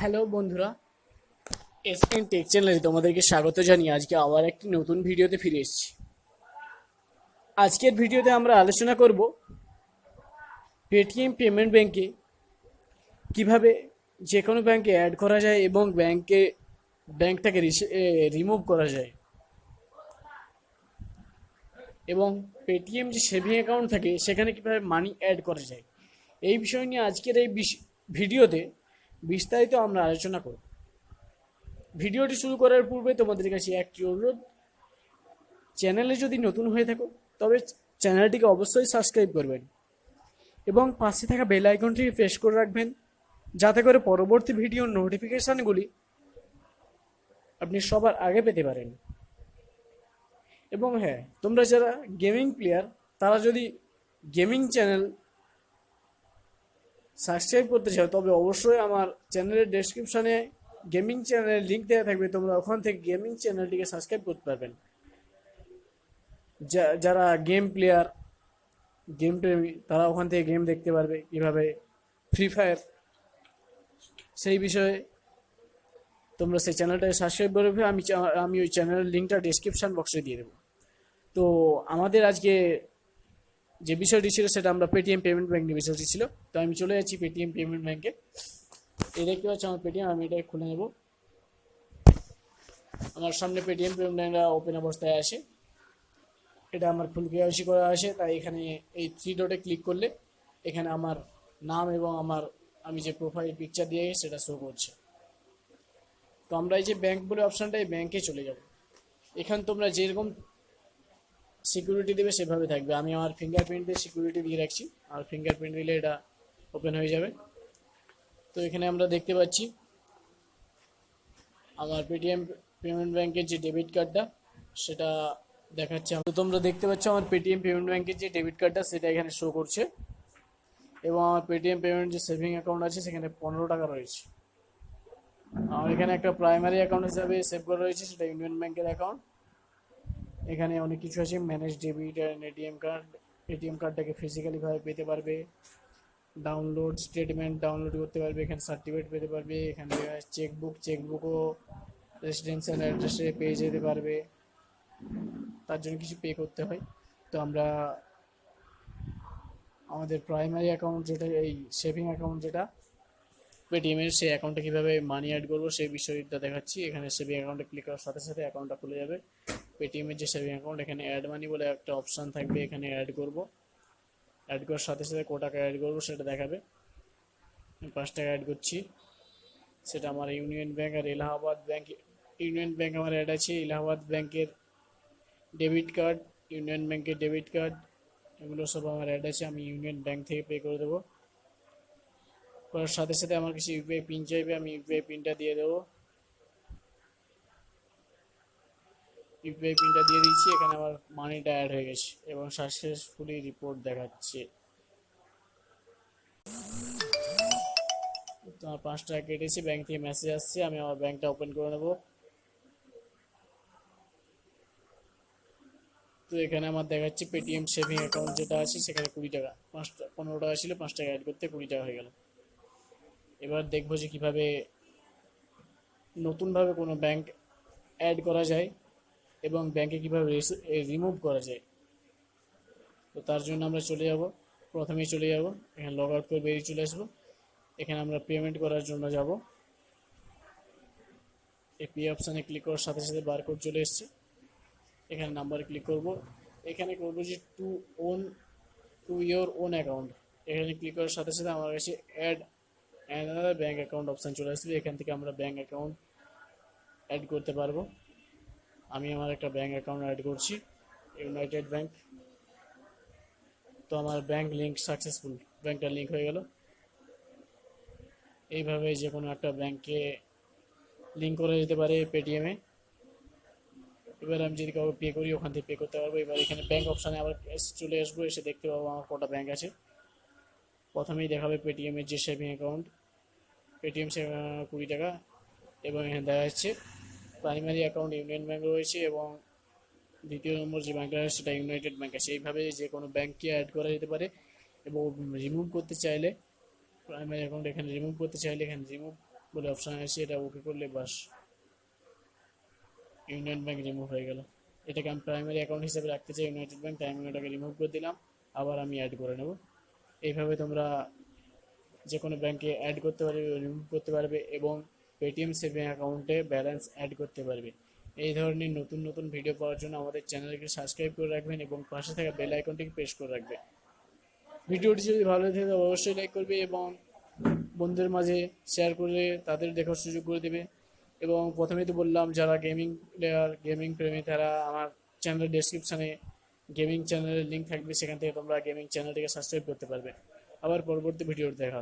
Hello বন্ধুরা S take চ্যানেলে তোমাদেরকে স্বাগত জানিয়ে আজকে আবার একটি নতুন ভিডিওতে ফিরে এসেছি। আজকের ভিডিওতে আমরা আলোচনা করব পেটিএম পেমেন্ট ব্যাংকে কীভাবে যে কোনো ব্যাংকে অ্যাড করা যায় এবং ব্যাংকে ব্যাংকটাকে রিমুভ করা যায়। এবং পেটিএম যে সেভিং অ্যাকাউন্ট থাকে, সেখানে কীভাবে মানি অ্যাড করা যায়। এই বিষয় নিয়ে আজকের এই ভিডিওতে বিস্তারিত আমরা আলোচনা করব। ভিডিওটি শুরু করার পূর্বে তোমাদের কাছে একটি অনুরোধ। চ্যানেলে যদি নতুন হয়ে থাকো, তবে চ্যানেলটিকে অবশ্যই সাবস্ক্রাইব করবেন এবং পাশে থাকা বেল আইকনটি প্রেস করে রাখবেন, যাতে করে পরবর্তী ভিডিওর নোটিফিকেশানগুলি আপনি সবার আগে পেতে পারেন। এবং হ্যাঁ তোমরা যারা গেমিং প্লেয়ার, তারা যদি গেমিং চ্যানেল সাবস্ক্রাইব করতে চাও, তবে অবশ্যই আমার চ্যানেলের ডেসক্রিপশনে গেমিং চ্যানেলের লিঙ্ক দেওয়া থাকবে, তোমরা ওখান থেকে গেমিং চ্যানেলটিকে সাবস্ক্রাইব করতে পারবেন। যারা গেম প্লেয়ার গেম প্রেমী, তারা ওখান থেকে গেম দেখতে পারবে কীভাবে ফ্রি ফায়ার সেই বিষয়ে তোমরা সেই চ্যানেলটাকে সাবস্ক্রাইব করবে আমি আমি ওই চ্যানেলের লিঙ্কটা ডেসক্রিপশন বক্সে দিয়ে দেবো। তো আমাদের আজকে যে বিষয়টি ছিল সেটা আমরা পেটিএম পেমেন্ট ব্যাঙ্ক নিয়ে বিষয়টি ছিল। তো আমি চলে যাচ্ছি পেটিএম পেমেন্ট ব্যাঙ্কে এই দেখতে পাচ্ছি আমার পেটিএম আমি এটা খুলে নেব। আমার সামনে পেটিএম পেমেন্ট ব্যাংকটা ওপেন অবস্থায় আছে। এটা আমার ফুল কেওয়াইসি করা আছে, তাই এখানে এই থ্রি ডটে ক্লিক করলে এখানে আমার নাম এবং আমার, আমি যে প্রোফাইল পিকচার দিয়ে সেটা শো করছে। তো আমরা এই যে ব্যাংক বলে অপশানটা এই ব্যাংকে চলে যাব। এখানে তোমরা যেরকম সিকিউরিটি দেবে সেভাবে থাকবে। আমি আমার ফিঙ্গারপ্রিন্ট দিয়ে সিকিউরিটি দিয়ে রাখছি। আর ফিঙ্গারপ্রিন্ট দিলে এটা ওপেন হয়ে যাবে। তো এখানে আমরা দেখতে পাচ্ছি আমার পেটিএম পেমেন্ট ব্যাংকের যে ডেবিট কার্ডটা সেটা দেখাচ্ছে তো তোমরা দেখতে পাচ্ছ আমার পেটিএম পেমেন্ট ব্যাংকের যে ডেবিট কার্ডটা সেটা এখানে শো করছে। এবং আমার পেটিএম পেমেন্ট যে সেভিং অ্যাকাউন্ট আছে, সেখানে পনেরো টাকা রয়েছে। আমার এখানে একটা প্রাইমারি অ্যাকাউন্ট হিসাবে সেভ করা রয়েছে, সেটা ইউনিয়ন ব্যাংকের অ্যাকাউন্ট এখানে অনেক কিছু আছে। Manage debit and ATM card ATM কার্ডটাকে ফিজিক্যালিভাবে পেতে পারবে। ডাউনলোড স্টেটমেন্ট ডাউনলোড করতে পারবে, এখানে সার্টিফিকেট পেতে পারবে, এখানে চেকবুক চেকবুকও রেসিডেন্সিয়াল অ্যাড্রেসে পেয়ে যেতে পারবে। তার জন্য কিছু পে করতে হয়। তো আমরা আমাদের প্রাইমারি অ্যাকাউন্ট যেটা, এই সেভিং অ্যাকাউন্ট যেটা পেটিএমের সেই অ্যাকাউন্টে কীভাবে মানি অ্যাড করব সেই বিষয়টা দেখাচ্ছি। এখানে সেভিং অ্যাকাউন্টে ক্লিক করার সাথে সাথে অ্যাকাউন্টটা খুলে যাবে। পেটিএমের যে সেভিং অ্যাকাউন্ট এখানে অ্যাড মানি বলে একটা অপশান থাকবে, এখানে অ্যাড করব। অ্যাড করার সাথে সাথে কো টাকা অ্যাড করব সেটা দেখাবে। পাঁচ টাকা অ্যাড করছি। সেটা আমার ইউনিয়ন ব্যাঙ্ক আর এলাহাবাদ ব্যাঙ্ক ইউনিয়ন ব্যাঙ্ক আমার অ্যাড আছে। এলাহাবাদ ব্যাঙ্কের ডেবিট কার্ড ইউনিয়ন ব্যাঙ্কের ডেবিট কার্ড এগুলো সব আমার অ্যাড আছে। আমি ইউনিয়ন ব্যাঙ্ক থেকে পে করে দেবো। করার সাথে সাথে আমার কিছু ইউপিআই পিন চাইবে, আমি ইউপিআই পিনটা দিয়ে দেবো। ইউপিআই পিনটা দিয়ে দিচ্ছি, এখানে আমার মানিটা অ্যাড হয়ে গেছে এবং সাকসেসফুলি রিপোর্ট দেখাচ্ছে। তো আমার পাঁচ টাকা কেটেছি ব্যাংক থেকে মেসেজ আসছে, আমি আমার ব্যাংকটা ওপেন করে নেব। তো এখানে আমার দেখাচ্ছে পেটিএম সেভিং অ্যাকাউন্ট যেটা আছে, সেখানে কুড়ি টাকা পাঁচটা পনেরো টাকা ছিল, পাঁচ টাকা অ্যাড করতে কুড়ি টাকা হয়ে গেল। এবার দেখব যে কীভাবে নতুনভাবে কোনো ব্যাংক অ্যাড করা যায়। এবং ব্যাংকে কীভাবে রিমুভ করা যায়। তো তার জন্য আমরা চলে যাব। প্রথমেই চলে যাব। এখানে লগ আউট করে বেরিয়ে চলে আসব। এখানে আমরা পেমেন্ট করার জন্য যাব। এই পে অপশানে ক্লিক করার সাথে সাথে বারকোড চলে এসছে। এখানে নাম্বারে ক্লিক করব। এখানে করব যে to own to your own account এখানে ক্লিক করার সাথে সাথে আমার কাছে add another bank account option চলে আসবে। এখান থেকে আমরা ব্যাঙ্ক অ্যাকাউন্ট অ্যাড করতে পারব। আমি আমার একটা ব্যাঙ্ক অ্যাকাউন্ট অ্যাড করছি ইউনাইটেড ব্যাঙ্ক তো আমার ব্যাঙ্ক লিঙ্ক সাকসেসফুল ব্যাঙ্কটা লিঙ্ক হয়ে গেল। এইভাবে যে কোনো একটা ব্যাঙ্কে লিঙ্ক করা যেতে পারে পেটিএমে এবার আমি যদি কাউকে পে করি, ওখান থেকে পে করতে পারব। এবার এখানে ব্যাঙ্ক অপশানে আবার চলে আসব, এসে দেখতে পাবো আমার কটা ব্যাঙ্ক আছে। প্রথমেই দেখাবে পেটিএমের যে সেভিং অ্যাকাউন্ট পেটিএম কুড়ি টাকা এবং এখানে দেখা যাচ্ছে প্রাইমারি অ্যাকাউন্ট ইউনিয়ন ব্যাঙ্ক রয়েছে এবং দ্বিতীয় নম্বর যে ব্যাঙ্কটা আছে সেটা ইউনাইটেড ব্যাঙ্ক আছে এইভাবে যে কোনো ব্যাঙ্ককে অ্যাড করা যেতে পারে এবং রিমুভ করতে চাইলে প্রাইমারি অ্যাকাউন্ট এখানে রিমুভ করতে চাইলে এখানে রিমুভ বলে অপশান এসে এটা ওকে করলে বাস ইউনিয়ন ব্যাঙ্ক রিমুভ হয়ে গেল। এটাকে আমি প্রাইমারি অ্যাকাউন্ট হিসেবে রাখতে চাই ইউনাইটেড ব্যাঙ্ক তাই আমি ওটাকে রিমুভ করে দিলাম, আবার আমি অ্যাড করে নেব। এইভাবে তোমরা যে কোনো ব্যাঙ্কে অ্যাড করতে পারবে রিমুভ করতে পারবে এবং পেটিএম সেভিং অ্যাকাউন্টে ব্যালেন্স অ্যাড করতে পারবে। এই ধরনের নতুন নতুন ভিডিও পাওয়ার জন্য আমাদের চ্যানেলকে সাবস্ক্রাইব করে রাখবেন এবং পাশে থাকা বেল আইকনটিকে প্রেস করে রাখবেন। ভিডিওটি যদি ভালো লাগে তবে অবশ্যই লাইক করবে এবং বন্ধুদের মাঝে শেয়ার করলে তাদের দেখার সুযোগ করে দেবে। এবং প্রথমেই তো বললাম, যারা গেমিং প্লেয়ার গেমিং প্রেমী, তারা আমার চ্যানেলের ডেসক্রিপশানে গেমিং চ্যানেলের লিঙ্ক থাকবে। সেখান থেকে তোমরা গেমিং চ্যানেলটিকে সাবস্ক্রাইব করতে পারবে। আবার পরবর্তী ভিডিওতে দেখা।